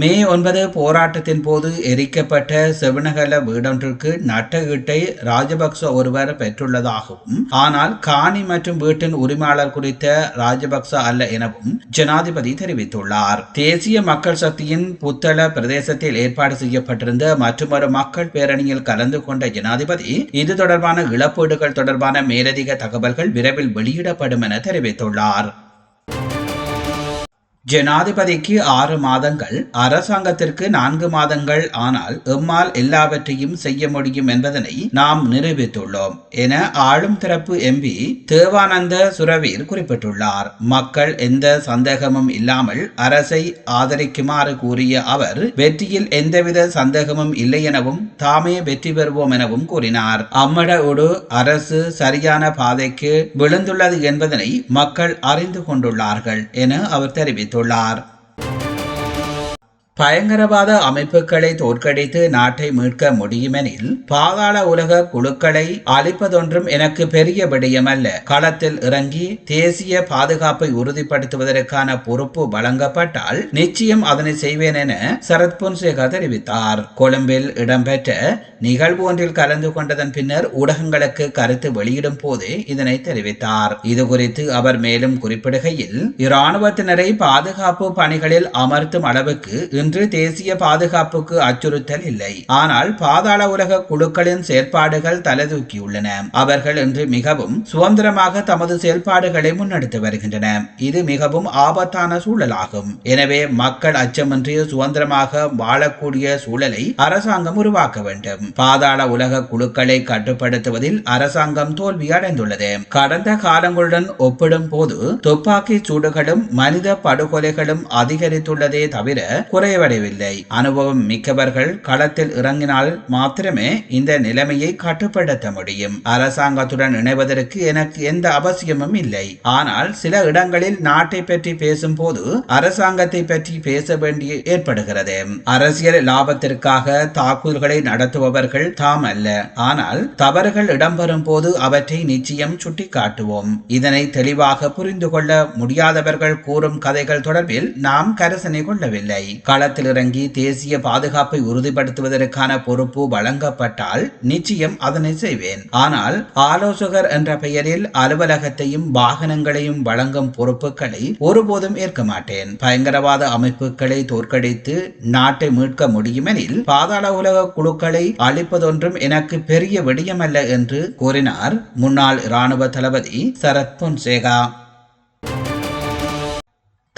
மே ஒன்பது போராட்டத்தின் போது எரிக்கப்பட்ட செவனகல வீடொன்றிற்கு நட்ட ஈட்டை ராஜபக்ச ஒருவர் பெற்றுள்ளதாகவும் ஆனால் காணி மற்றும் வீட்டின் உரிமையாளர் குறித்த ராஜபக்ச அல்ல எனவும் ஜனாதிபதி தெரிவித்துள்ளார். தேசிய மக்கள் சக்தியின் புத்தள பிரதேசத்தில் ஏற்பாடு செய்யப்பட்டிருந்த மற்றொரு மக்கள் பேரணியில் கலந்து கொண்ட ஜனாதிபதி இது தொடர்பான இழப்பீடுகள் தொடர்பான மேலதிக தகவல்கள் விரைவில் வெளியிடப்படும் என தெரிவித்துள்ளார். ஜனாதிபதிக்கு ஆறு மாதங்கள் அரசாங்கத்திற்கு நான்கு மாதங்கள் ஆனால் எம்மால் எல்லாவற்றையும் செய்ய முடியும் என்பதனை நாம் நிரூபித்துள்ளோம் என ஆளும் தரப்பு எம்பி தேவானந்த சுரவீர் குறிப்பிட்டுள்ளார். மக்கள் எந்த சந்தேகமும் இல்லாமல் அரசை ஆதரிக்குமாறு கூறிய அவர் வெற்றியில் எந்தவித சந்தேகமும் இல்லை எனவும் தாமே வெற்றி பெறுவோம் எனவும் கூறினார். அம்மடோடு அரசு சரியான பாதைக்கு விழுந்துள்ளது என்பதனை மக்கள் அறிந்து கொண்டுள்ளார்கள் என அவர் தெரிவித்தார் பெற்றுள்ளார் பயங்கரவாத அமைப்புகளை தோற்கடித்து நாட்டை மீட்க முடியுமெனில் பாதாள உலக குழுக்களை அழிப்பதொன்றும் எனக்கு பெரிய விடயமல்ல. களத்தில் இறங்கி தேசிய பாதுகாப்பை உறுதிப்படுத்துவதற்கான பொறுப்பு வழங்கப்பட்டால் நிச்சயம் அதனை செய்வேன் என சரத் பொன்சேகா தெரிவித்தார். கொழும்பில் இடம்பெற்ற நிகழ்வு ஒன்றில் கலந்து கொண்டதன் பின்னர் ஊடகங்களுக்கு கருத்து வெளியிடும் போது இதனை தெரிவித்தார். இது குறித்து அவர் மேலும் குறிப்பிடுகையில் இராணுவத்தினரை பாதுகாப்பு பணிகளில் அமர்த்தும் அளவுக்கு இன்று தேசிய பாதுகாப்புக்கு அச்சுறுத்தல் இல்லை. ஆனால் பாதாள உலக குழுக்களின் செயற்பாடுகள் தலைதூக்கியுள்ளன. அவர்கள் இன்று மிகவும் சுதந்திரமாக தமது செயல்பாடுகளை முன்னெடுத்து வருகின்றன. இது மிகவும் ஆபத்தான சூழலாகும். எனவே மக்கள் அச்சமின்றி சுதந்திரமாக வாழக்கூடிய சூழலை அரசாங்கம் உருவாக்க வேண்டும். பாதாள உலக குழுக்களை கட்டுப்படுத்துவதில் அரசாங்கம் தோல்வி அடைந்துள்ளது. கடந்த காலங்களுடன் ஒப்பிடும் போது துப்பாக்கி சூடுகளும் மனித படுகொலைகளும் அதிகரித்துள்ளதே தவிர குறைய குறைவடையவில்லை அனுபவம் மிக்கவர்கள் களத்தில் இறங்கினால் மாத்திரமே இந்த நிலைமையை கட்டுப்படுத்த முடியும். அரசாங்கத்துடன் இணைவதற்கு எனக்கு எந்த அவசியமும் இல்லை. ஆனால் சில இடங்களில் நாட்டை பற்றி பேசும்போது அரசாங்கத்தை பற்றி பேச வேண்டிய ஏற்படுகிறது. அரசியல் லாபத்திற்காக தாக்குதல்களை நடத்துபவர்கள் தாம் அல்ல. ஆனால் தவறுகள் இடம்பெறும் போது அவற்றை நிச்சயம் சுட்டிக்காட்டுவோம். இதனை தெளிவாக புரிந்து கொள்ள முடியாதவர்கள் கூறும் கதைகள் தொடர்பில் நாம் கரசனை கொள்ளவில்லை. கள களத்தில் இறங்கி தேசிய பாதுகாப்பை உறுதிப்படுத்துவதற்கான பொறுப்பு வழங்கப்பட்டால் நிச்சயம் அதனை செய்வேன். ஆனால் ஆலோசகர் என்ற பெயரில் அலுவலகத்தையும் வாகனங்களையும் வழங்கும் பொறுப்புகளை ஒருபோதும் ஏற்க மாட்டேன். பயங்கரவாத அமைப்புகளை தோற்கடித்து நாட்டை மீட்க முடியுமெனில் பாதாள உலக குழுக்களை அளிப்பதொன்றும் எனக்கு பெரிய விடயமல்ல என்று கூறினார் முன்னாள் இராணுவ தளபதி சரத் பொன்சேகா.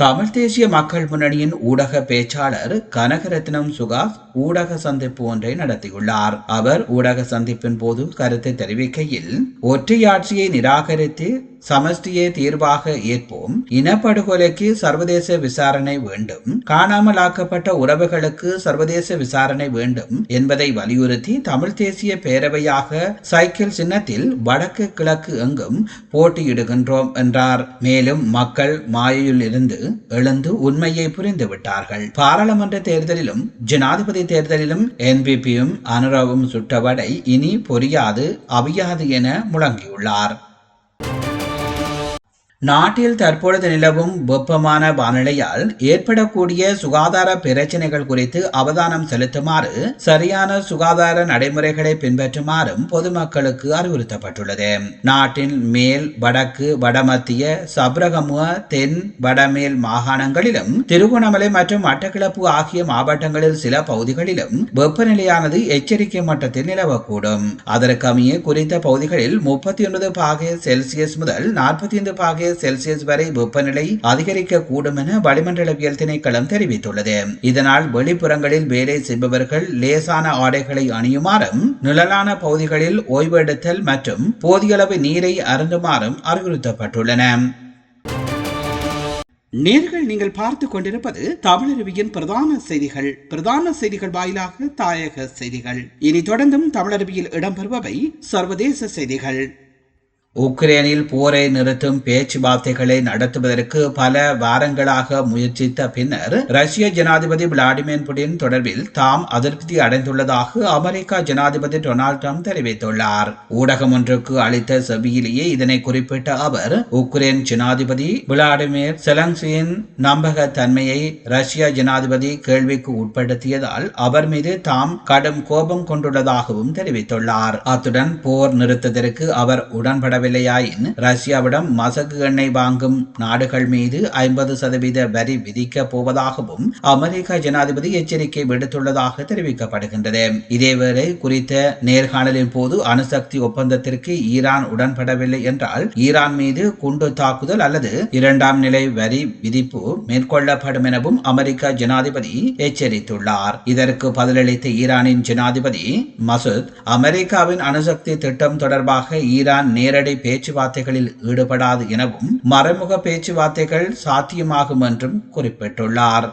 தமிழ் தேசிய மக்கள் முன்னணியின் ஊடக பேச்சாளர் கனகரத்னம் சுகாஸ் ஊடக சந்திப்பு ஒன்றை நடத்தியுள்ளார். அவர் ஊடக சந்திப்பின் போது கருத்தை தெரிவிக்கையில் ஒற்றையாட்சியை நிராகரித்து சமஷ்டியை தீர்வாக ஏற்போம். இனப்படுகொலைக்கு சர்வதேச விசாரணை வேண்டும். காணாமலாக்கப்பட்ட உறவுகளுக்கு சர்வதேச விசாரணை வேண்டும் என்பதை வலியுறுத்தி தமிழ் தேசிய பேரவையாக சைக்கிள் சின்னத்தில் வடக்கு கிழக்கு எங்கும் போட்டியிடுகின்றோம் என்றார். மேலும் மக்கள் மாயையில் இருந்து எழுந்து உண்மையை புரிந்து விட்டார்கள். பாராளுமன்ற தேர்தலிலும் ஜனாதிபதி தேர்தலிலும் என்பிபியும் அனுரவும் சுட்டவடை இனி பொரியாது அவியாது என முழங்கியுள்ளார். நாட்டில் தற்பொழுது நிலவும் வெப்பமான வானிலையால் ஏற்படக்கூடிய சுகாதார பிரச்சனைகள் குறித்து அவதானம் செலுத்துமாறு சரியான சுகாதார நடைமுறைகளை பின்பற்றுமாறும் பொதுமக்களுக்கு அறிவுறுத்தப்பட்டுள்ளது. நாட்டின் மேல் வடக்கு வடமத்திய சப்ரகமுவ தென் வடமேல் மாகாணங்களிலும் திருகோணமலை மற்றும் மட்டக்கிழப்பு ஆகிய மாவட்டங்களில் சில பகுதிகளிலும் வெப்பநிலையானது எச்சரிக்கை மட்டத்தில் நிலவக்கூடும். அதற்கமைய குறித்த பகுதிகளில் முப்பத்தி ஒன்பது பாகை செல்சியஸ் முதல் நாற்பத்தி ஐந்து பாகை செல்சியஸ் வரை வெப்பநிலை அதிகரிக்க கூடும் என வளிமண்டலவியல் திணைக்களம் தெரிவித்துள்ளது. இதனால் வெளிப்புறங்களில் வேலை செய்பவர்கள் லேசான ஆடைகளை அணியுமாறும் நிழலான பகுதிகளில் ஓய்வெடுத்தல் மற்றும் போதியளவு நீரை அருந்துமாறும் அறிவுறுத்தப்பட்டுள்ளன. நேர்கள் நீங்கள் பார்த்து கொண்டிருப்பது தமிழருவியின் பிரதான செய்திகள். பிரதான செய்திகள் வாயிலாக தாயக செய்திகள். இனி தொடர்ந்தும் தமிழருவியில் இடம்பெறுபவை சர்வதேச செய்திகள். உக்ரைனில் போரை நிறுத்தும் பேச்சுவார்த்தைகளை நடத்துவதற்கு பல வாரங்களாக முயற்சித்த பின்னர் ரஷ்ய ஜனாதிபதி விளாடிமிர் புடின் தொடர்பில் தாம் அதிருப்தி அடைந்துள்ளதாக அமெரிக்கா ஜனாதிபதி டொனால்ட் ட்ரம்ப் தெரிவித்துள்ளார். ஊடகம் ஒன்றுக்கு அளித்த செவியிலேயே இதனை குறிப்பிட்ட அவர் உக்ரைன் ஜனாதிபதி விளாடிமிர் செலன்சியின் நம்பகத்தன்மையை ரஷ்ய ஜனாதிபதி கேள்விக்கு உட்படுத்தியதால் அவர் மீது தாம் கடும் கோபம் கொண்டுள்ளதாகவும் தெரிவித்துள்ளார். அத்துடன் போர் நிறுத்தத்திற்கு அவர் உடன்பட வரவில்லையா வில்லையாயின் ரஷ்யாவிடம் மசகு எண்ணெய் வாங்கும் நாடுகள் மீது ஐம்பது சதவீத வரி விதிக்கப் போவதாகவும் அமெரிக்க ஜனாதிபதி எச்சரிக்கை விடுத்துள்ளதாக தெரிவிக்கப்படுகின்றது. இதேவேளை குறித்த நேர்காணலின் போது அணுசக்தி ஒப்பந்தத்திற்கு ஈரான் உடன்படவில்லை என்றால் ஈரான் மீது குண்டு தாக்குதல் அல்லது இரண்டாம் நிலை வரி விதிப்பு மேற்கொள்ளப்படும் எனவும் அமெரிக்க ஜனாதிபதி எச்சரித்துள்ளார். இதற்கு பதிலளித்த ஈரானின் ஜனாதிபதி மசூத் அமெரிக்காவின் அணுசக்தி திட்டம் தொடர்பாக ஈரான் நேரடி பேச்சுவார்த்தைகளில் ஈடுபடாது எனவும் மறைமுக பேச்சுவார்த்தைகள் சாத்தியமாகும் என்றும் குறிப்பிட்டுள்ளார்.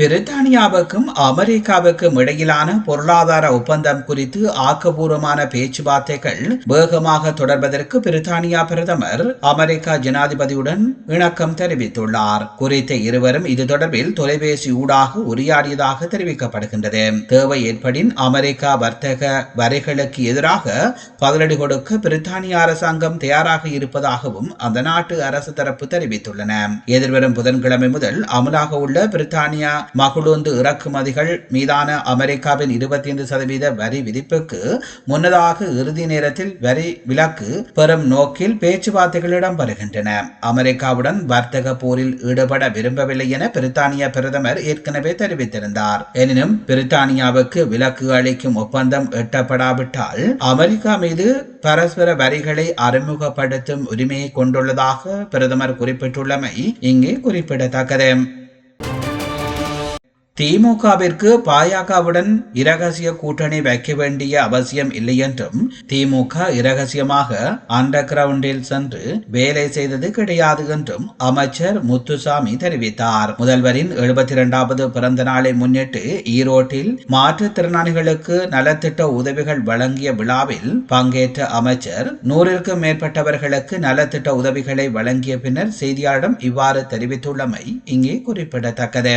பிரித்தானியாவுக்கும் அமெரிக்காவுக்கும் இடையிலான பொருளாதார ஒப்பந்தம் குறித்து ஆக்கபூர்வமான பேச்சுவார்த்தைகள் வேகமாக தொடர்வதற்கு பிரித்தானியா பிரதமர் அமெரிக்கா ஜனாதிபதியுடன் இணக்கம் தெரிவித்துள்ளார். குறித்த இருவரும் இது தொடர்பில் தொலைபேசி ஊடாக உரையாடியதாக தெரிவிக்கப்படுகின்றது. தேவை ஏற்படின் அமெரிக்கா வர்த்தக வரைகளுக்கு எதிராக பதிலடி கொடுக்க பிரித்தானிய அரசாங்கம் தயாராக இருப்பதாகவும் அந்த நாட்டு அரசு தரப்பு தெரிவித்துள்ளன. எதிர்வரும் புதன்கிழமை முதல் அமலாக உள்ள பிரித்தானியா மகுழுந்து இறக்குமதிகள் மீதான அமெரிக்காவின் இருபத்தி ஐந்து சதவீத வரி விதிப்புக்கு முன்னதாக இறுதி நேரத்தில் வரி விலக்கு பெறும் நோக்கில் பேச்சுவார்த்தைகள் இடம்பெறுகின்றன. அமெரிக்காவுடன் வர்த்தக போரில் ஈடுபட விரும்பவில்லை என பிரித்தானிய பிரதமர் ஏற்கனவே தெரிவித்திருந்தார். எனினும் பிரித்தானியாவுக்கு விலக்கு அளிக்கும் ஒப்பந்தம் எட்டப்படாவிட்டால் அமெரிக்கா மீது பரஸ்பர வரிகளை அறிமுகப்படுத்தும் உரிமையை கொண்டுள்ளதாக பிரதமர் குறிப்பிட்டுள்ளமை இங்கே குறிப்பிடத்தக்கது. திமுகவிற்கு பாஜகவுடன் இரகசிய கூட்டணி வைக்க வேண்டிய அவசியம் இல்லை என்றும் திமுக இரகசியமாக அண்டர் கிரவுண்டில் சென்று வேலை செய்தது கிடையாது என்றும் அமைச்சர் முத்துசாமி தெரிவித்தார். முதல்வரின் எழுபத்தி இரண்டாவது பிறந்த நாளை முன்னிட்டு ஈரோட்டில் மாற்றுத்திறனாளிகளுக்கு நலத்திட்ட உதவிகள் வழங்கிய விழாவில் பங்கேற்ற அமைச்சர் நூறிற்கும் மேற்பட்டவர்களுக்கு நலத்திட்ட உதவிகளை வழங்கிய பின்னர் செய்தியாளரிடம் இவ்வாறு தெரிவித்துள்ளமை இங்கே குறிப்பிடத்தக்கது.